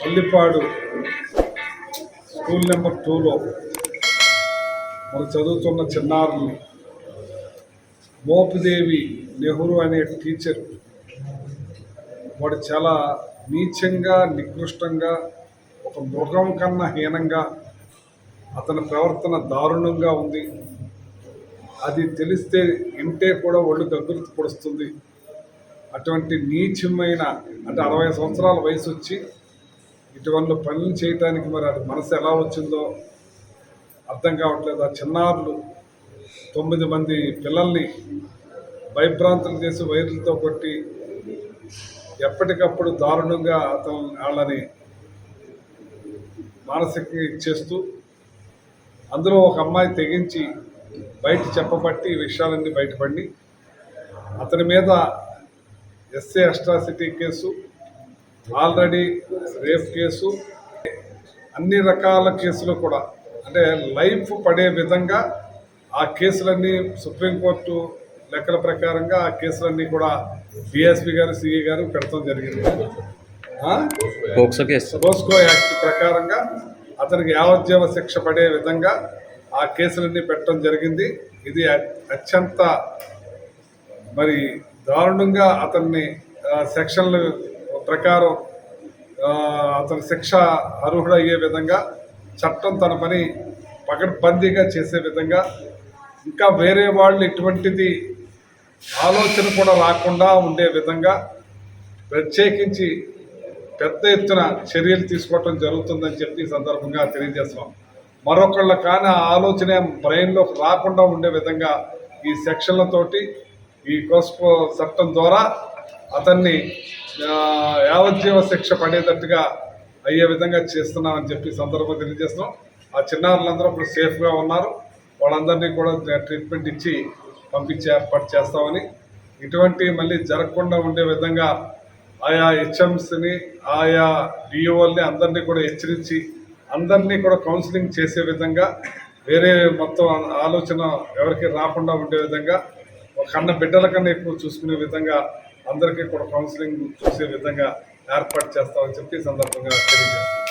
Pallipadu school number టూలో మరి చదువుతున్న చిన్నారుల్ని మోపిదేవి నెహ్రూ అనే టీచర్ వాడు చాలా నీచంగా నికృష్టంగా ఒక మృగం కన్నా హీనంగా అతని ప్రవర్తన దారుణంగా ఉంది. అది తెలిస్తే ఇంటే కూడా ఒళ్ళు దగ్గర పొడుస్తుంది. అటువంటి నీచమైన అంటే అరవై సంవత్సరాల వయసు వచ్చి ఇటువంటి పనులు చేయటానికి మరి అది మనసు ఎలా వచ్చిందో అర్థం కావట్లేదు. ఆ చిన్నారులు తొమ్మిది మంది పిల్లల్ని భయభ్రాంతులు చేసి వైర్లతో కొట్టి ఎప్పటికప్పుడు దారుణంగా అతను వాళ్ళని మానసిక ఇచ్చేస్తూ అందులో ఒక అమ్మాయి తెగించి బయట చెప్పబట్టి ఈ విషయాలన్నీ బయటపడి అతని మీద SA atrocity case already rape case అన్ని రకాల కేసులు కూడా. అంటే లైఫ్ పడే విధంగా ఆ కేసులన్నీ సుప్రీంకోర్టు లెక్కల ప్రకారంగా ఆ కేసులన్నీ కూడా డిఎస్పి గారు సిఐ గారు పెడతాం జరిగింది. పోస్కో యాక్ట్ ప్రకారంగా అతనికి యావజ్జీవ శిక్ష పడే విధంగా ఆ కేసులన్నీ పెట్టడం జరిగింది. ఇది అత్యంత మరి దారుణంగా అతన్ని సెక్షన్ల ప్రకారం అతను అతని శిక్ష అర్హుడయ్యే విధంగా చట్టం తన పని పకడ్బందీగా చేసే విధంగా ఇంకా వేరే వాళ్ళు ఎటువంటిది ఆలోచన కూడా రాకుండా ఉండే విధంగా ప్రత్యేకించి పెద్ద ఎత్తున చర్యలు తీసుకోవటం జరుగుతుందని చెప్పి ఈ సందర్భంగా తెలియజేస్తున్నాం. మరొకళ్ళ కానీ ఆలోచన బ్రెయిన్లోకి రాకుండా ఉండే విధంగా ఈ సెక్షన్లతోటి ఈ కోస్కో చట్టం ద్వారా అతన్ని యావజ్జీవ శిక్ష పడేటట్టుగా అయ్యే విధంగా చేస్తున్నామని చెప్పి సందర్భంగా తెలియజేస్తున్నాం. ఆ చిన్నారులందరూ ఇప్పుడు సేఫ్గా ఉన్నారు. వాళ్ళందరినీ కూడా ట్రీట్మెంట్ ఇచ్చి పంపించే ఏర్పాటు చేస్తామని. ఇటువంటి మళ్ళీ జరగకుండా ఉండే విధంగా ఆయా హెచ్ఎంస్ని ఆయా డిఓల్ని అందరినీ కూడా హెచ్చరించి అందరినీ కూడా కౌన్సిలింగ్ చేసే విధంగా వేరే మొత్తం ఆలోచన ఎవరికి రాకుండా ఉండే విధంగా కన్న బిడ్డల కన్నా ఎక్కువ చూసుకునే విధంగా అందరికీ కూడా కౌన్సిలింగ్ చూసే విధంగా ఏర్పాటు చేస్తామని చెప్పి సందర్భంగా తెలియజేస్తాం